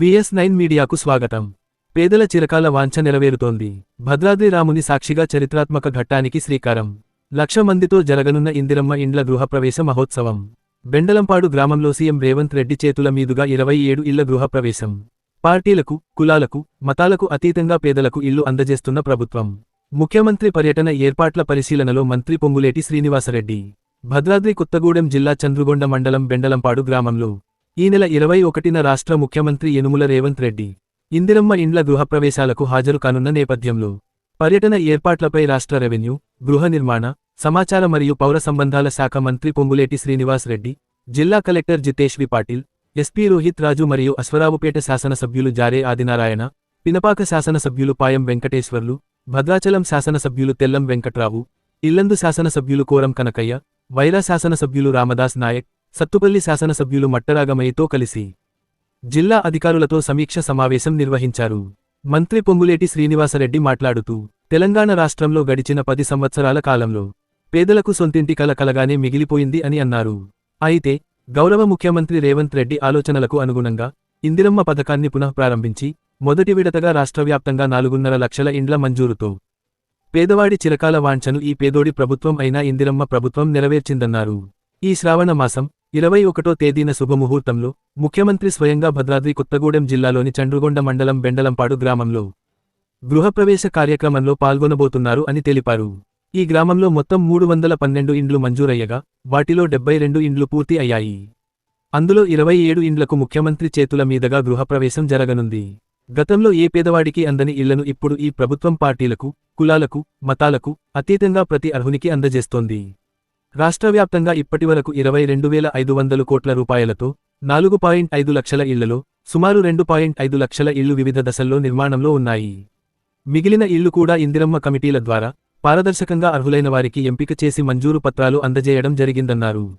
VS nine మీడియాకు స్వాగతం. పేదల చిరకాల వాంఛ నెరవేరుతోంది. భద్రాద్రి రాముని సాక్షిగా చరిత్రాత్మక ఘట్టానికి శ్రీకారం. లక్ష మందితో జరగనున్న ఇందిరమ్మ ఇండ్ల గృహప్రవేశ మహోత్సవం. బెండలంపాడు గ్రామంలో సీఎం రేవంత్ రెడ్డి చేతుల మీదుగా ఇరవై ఏడు ఇళ్ళ గృహప్రవేశం. పార్టీలకు కులాలకు మతాలకు అతీతంగా పేదలకు ఇల్లు అందజేస్తున్న ప్రభుత్వం. ముఖ్యమంత్రి పర్యటన ఏర్పాట్ల పరిశీలనలో మంత్రి పొంగులేటి శ్రీనివాసరెడ్డి. భద్రాద్రి కొత్తగూడెం జిల్లా చంద్రుగొండ మండలం బెండలంపాడు గ్రామంలో ఈ నెల ఇరవై ఒకటిన రాష్ట్ర ముఖ్యమంత్రి యనుముల రేవంత్ రెడ్డి ఇందిరమ్మ ఇండ్ల గృహప్రవేశాలకు హాజరు కానున్న నేపథ్యంలో పర్యటన ఏర్పాట్లపై రాష్ట్ర రెవెన్యూ గృహ నిర్మాణ సమాచార మరియు పౌర సంబంధాల శాఖ మంత్రి పొంగులేటి శ్రీనివాస్ రెడ్డి జిల్లా collector Jitesh V Patil SP Rohit Raju మరియు అశ్వరావుపేట శాసనసభ్యులు జారే ఆదినారాయణ పినపాక శాసనసభ్యులు పాయం వెంకటేశ్వర్లు భద్రాచలం శాసనసభ్యులు తెల్లం వెంకట్రావు ఇల్లందు శాసనసభ్యులు కోరం కనకయ్య వైరా శాసనసభ్యులు రామదాస్ నాయక్ సత్తుపల్లి శాసనసభ్యులు మట్టరాగమయ్యతో కలిసి జిల్లా అధికారులతో సమీక్ష సమావేశం నిర్వహించారు. మంత్రి పొంగులేటి శ్రీనివాసరెడ్డి మాట్లాడుతూ తెలంగాణ రాష్ట్రంలో గడిచిన పది సంవత్సరాల కాలంలో పేదలకు సొంతింటి కల కలగానే మిగిలిపోయింది అని అన్నారు. అయితే గౌరవ ముఖ్యమంత్రి రేవంత్ రెడ్డి ఆలోచనలకు అనుగుణంగా ఇందిరమ్మ పథకాన్ని పునఃప్రారంభించి మొదటి విడతగా రాష్ట్రవ్యాప్తంగా నాలుగున్నర లక్షల ఇండ్ల మంజూరుతో పేదవాడి చిరకాల వాంఛను ఈ పేదోడి ప్రభుత్వం అయిన ఇందిరమ్మ ప్రభుత్వం నెరవేర్చిందన్నారు. ఈ శ్రావణ మాసం ఇరవై ఒకటో తేదీన శుభముహూర్తంలో ముఖ్యమంత్రి స్వయంగా భద్రాద్రి కొత్తగూడెం జిల్లాలోని చండ్రుగొండ మండలం బెండలంపాడు గ్రామంలో గృహప్రవేశ కార్యక్రమంలో పాల్గొనబోతున్నారు అని తెలిపారు. ఈ గ్రామంలో మొత్తం మూడు వందల పన్నెండు ఇండ్లు మంజూరయ్యగా వాటిలో డెబ్బై రెండు ఇండ్లు పూర్తి అయ్యాయి. అందులో ఇరవై ఏడు ఇండ్లకు ముఖ్యమంత్రి చేతుల మీదుగా గృహప్రవేశం జరగనుంది. గతంలో ఏ పేదవాడికి అందని ఇళ్ళను ఇప్పుడు ఈ ప్రభుత్వం పార్టీలకు కులాలకు మతాలకు అతీతంగా ప్రతి అర్హునికి అందజేస్తోంది. రాష్ట్రవ్యాప్తంగా ఇప్పటివరకు ఇరవై రెండు వేల ఐదు వందలు కోట్ల రూపాయలతో నాలుగు పాయింట్ ఐదు లక్షల ఇళ్ళలో సుమారు రెండు పాయింట్ ఐదు లక్షల ఇళ్ళు వివిధ దశల్లో నిర్మాణంలో ఉన్నాయి. మిగిలిన ఇళ్ళు కూడా ఇందిరమ్మ కమిటీల ద్వారా పారదర్శకంగా అర్హులైన వారికి ఎంపిక చేసి మంజూరు పత్రాలు అందజేయడం జరిగిందన్నారు.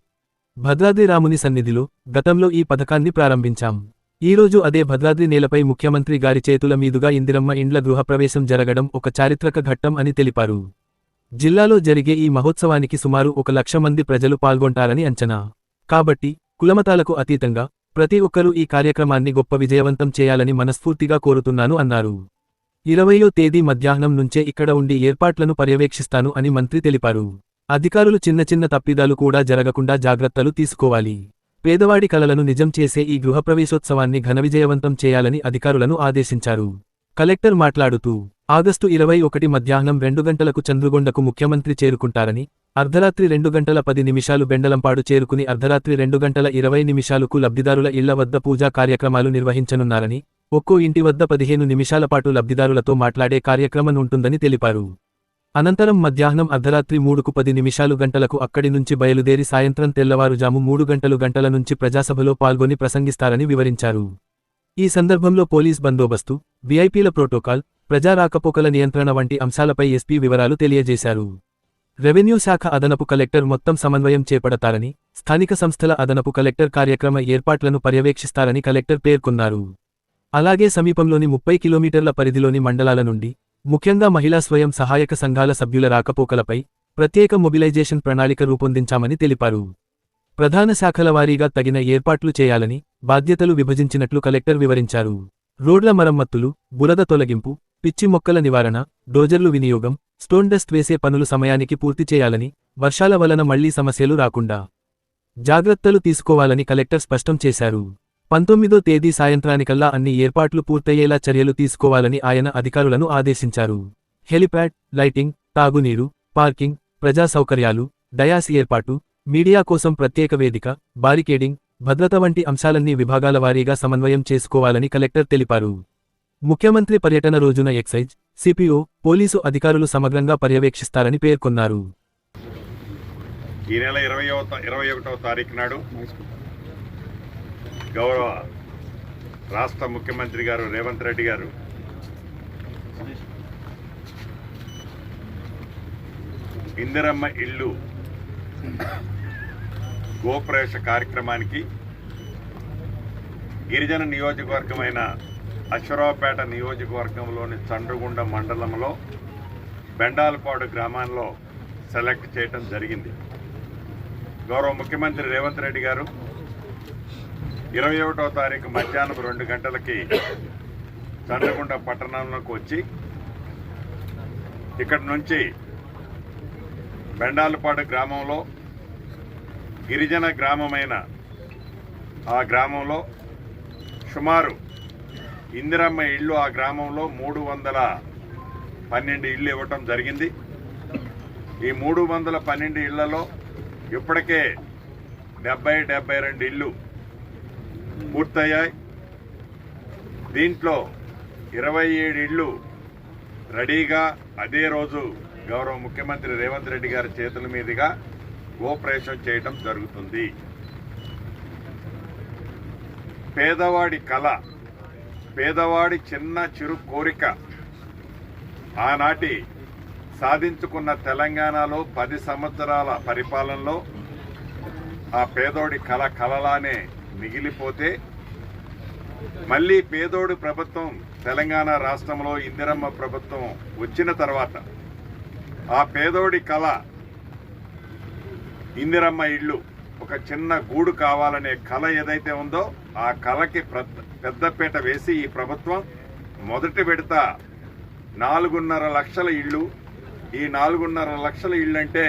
భద్రాద్రి రాముని సన్నిధిలో గతంలో ఈ పథకాన్ని ప్రారంభించాం. ఈరోజు అదే భద్రాద్రి నేలపై ముఖ్యమంత్రి గారి చేతుల మీదుగా ఇందిరమ్మ ఇండ్ల గృహప్రవేశం జరగడం ఒక చారిత్రక ఘట్టం అని తెలిపారు. జిల్లాలో జరిగే ఈ మహోత్సవానికి సుమారు ఒక లక్ష మంది ప్రజలు పాల్గొంటారని అంచనా. కాబట్టి కులమతాలకు అతీతంగా ప్రతి ఒక్కరూ ఈ కార్యక్రమాన్ని గొప్ప విజయవంతం చేయాలని మనస్ఫూర్తిగా కోరుతున్నాను అన్నారు. ఇరవయో తేదీ మధ్యాహ్నం నుంచే ఇక్కడ ఉండి ఏర్పాట్లను పర్యవేక్షిస్తాను అని మంత్రి తెలిపారు. అధికారులు చిన్న చిన్న తప్పిదాలు కూడా జరగకుండా జాగ్రత్తలు తీసుకోవాలి. పేదవాడి కలలను నిజం చేసే ఈ గృహప్రవేశోత్సవాన్ని ఘన విజయవంతం చేయాలని అధికారులను ఆదేశించారు. కలెక్టర్ మాట్లాడుతూ ఆగస్టు ఇరవై ఒకటి మధ్యాహ్నం రెండు గంటలకు చంద్రుగొండకు ముఖ్యమంత్రి చేరుకుంటారని అర్ధరాత్రి రెండు గంటల పది నిమిషాలు బెండలంపాడు చేరుకుని అర్ధరాత్రి రెండు గంటల ఇరవై నిమిషాలకు లబ్ధిదారుల ఇళ్ళ వద్ద పూజా కార్యక్రమాలు నిర్వహించనున్నారని ఒక్కో ఇంటి వద్ద పదిహేను నిమిషాల పాటు లబ్ధిదారులతో మాట్లాడే కార్యక్రమం ఉంటుందని తెలిపారు. అనంతరం మధ్యాహ్నం అర్ధరాత్రి మూడుకు పది నిమిషాలు గంటలకు అక్కడి నుంచి బయలుదేరి సాయంత్రం తెల్లవారుజాము మూడు గంటలు గంటల నుంచి ప్రజాసభలో పాల్గొని ప్రసంగిస్తారని వివరించారు. ఈ సందర్భంలో పోలీస్ బందోబస్తు విఐపీల ప్రోటోకాల్ ప్రజా రాకపోకల నియంత్రణ వంటి అంశాలపై ఎస్పీ వివరాలు తెలియజేశారు. రెవెన్యూ శాఖ అదనపు కలెక్టర్ మొత్తం సమన్వయం చేపడతారని స్థానిక సంస్థల అదనపు కలెక్టర్ కార్యక్రమ ఏర్పాట్లను పర్యవేక్షిస్తారని కలెక్టర్ పేర్కొన్నారు. అలాగే సమీపంలోని ముప్పై కిలోమీటర్ల పరిధిలోని మండలాల నుండి ముఖ్యంగా మహిళా స్వయం సహాయక సంఘాల సభ్యుల రాకపోకలపై ప్రత్యేక మొబిలైజేషన్ ప్రణాళిక రూపొందించామని తెలిపారు. ప్రధాన శాఖల వారీగా తగిన ఏర్పాట్లు చేయాలని బాధ్యతలు విభజించినట్లు కలెక్టర్ వివరించారు. రోడ్ల మరమ్మతులు బురద తొలగింపు పిచ్చి మొక్కల నివారణ డోజర్లు వినియోగం స్టోన్ డస్ట్ వేసే పనులు సమయానికి పూర్తి చేయాలని వర్షాల వలన మళ్ళీ సమస్యలు రాకుండా జాగ్రత్తలు తీసుకోవాలని కలెక్టర్ స్పష్టం చేశారు. పంతొమ్మిదో తేదీ సాయంత్రానికల్లా అన్ని ఏర్పాట్లు పూర్తయ్యేలా చర్యలు తీసుకోవాలని ఆయన అధికారులను ఆదేశించారు. హెలిప్యాడ్ లైటింగ్ తాగునీరు పార్కింగ్ ప్రజా సౌకర్యాలు డయాస్ ఏర్పాటు మీడియా కోసం ప్రత్యేక వేదిక బారికేడింగ్ భద్రత వంటి అంశాలన్నీ విభాగాల వారీగా సమన్వయం చేసుకోవాలని కలెక్టర్ తెలిపారు. ముఖ్యమంత్రి పర్యటన రోజున ఎక్సైజ్ సిపిఓ పోలీసు అధికారులు సమగ్రంగా పర్యవేక్షిస్తారని పేర్కొన్నారు. ఈ నెల ఇరవై ఇరవై ఒకటవ తారీఖు నాడు గౌరవ రాష్ట్ర ముఖ్యమంత్రి గారు రేవంత్ రెడ్డి గారు. ఇందిరమ్మ ఇల్లు గోప్రవేశ కార్యక్రమానికి గిరిజన నియోజకవర్గమైన అశ్వరావుపేట నియోజకవర్గంలోని చండ్రగుండ మండలంలో బెండాలపాడు గ్రామంలో సెలెక్ట్ చేయటం జరిగింది. గౌరవ ముఖ్యమంత్రి రేవంత్ రెడ్డి గారు ఇరవై ఒకటో తారీఖు మధ్యాహ్నం రెండు గంటలకి చంద్రగుండ పట్టణంలోకి వచ్చి ఇక్కడి నుంచి బెండాలపాడు గ్రామంలో గిరిజన గ్రామమైన ఆ గ్రామంలో సుమారు ఇందిరమ్మ ఇళ్ళు ఆ గ్రామంలో మూడు వందల పన్నెండు ఇళ్ళు ఇవ్వటం జరిగింది. ఈ మూడు వందల పన్నెండు ఇళ్ళలో ఇప్పటికే డెబ్బై డెబ్బై రెండు ఇళ్ళు పూర్తయ్యాయి. దీంట్లో ఇరవై ఏడు ఇళ్ళు రెడీగా అదే రోజు గౌరవ ముఖ్యమంత్రి రేవంత్ రెడ్డి గారి చేతుల మీదుగా గోప్రవేశం చేయటం జరుగుతుంది. పేదవాడి కళ పేదవాడి చిన్న చిరు కోరిక ఆనాటి సాధించుకున్న తెలంగాణలో పది సంవత్సరాల పరిపాలనలో ఆ పేదోడి కళ కలలానే మిగిలిపోతే మళ్ళీ పేదోడు ప్రభుత్వం తెలంగాణ రాష్ట్రంలో ఇందిరమ్మ ప్రభుత్వం వచ్చిన తర్వాత ఆ పేదోడి కళ ఇందిరమ్మ ఇళ్ళు ఒక చిన్న గూడు కావాలనే కళ ఏదైతే ఉందో ఆ కళకి పెద్దపేట వేసి ఈ ప్రభుత్వం మొదటి విడత నాలుగున్నర లక్షల ఇళ్ళు. ఈ నాలుగున్నర లక్షల ఇళ్ళు అంటే